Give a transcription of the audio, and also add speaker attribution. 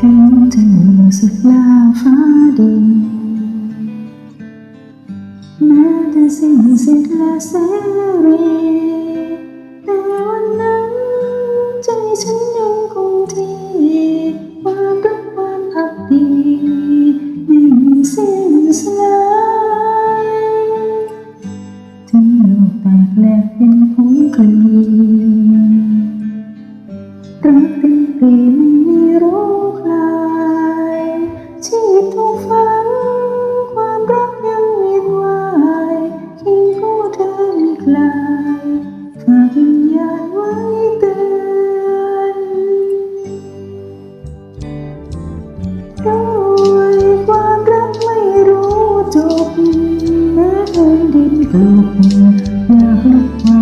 Speaker 1: ถึงจะรู้สึกลาฟ้าดินแม้จะสิ้นสิทธิ์และเสรีแต่วันนั้น ใจฉันยังคงที่ความรักความพักดีไม่มีสิ้นสลายถึงโลกแตกแหลกเป็นผงกลีรักเป็นปี ผู้ฝัน ความรักยังเวียวายทิ้งคู่เธอไม่ไกลฝากวิญไว้เตือนรู้ไว้ความรักไม่รู้จบแม้เธอดินตกอยากกมา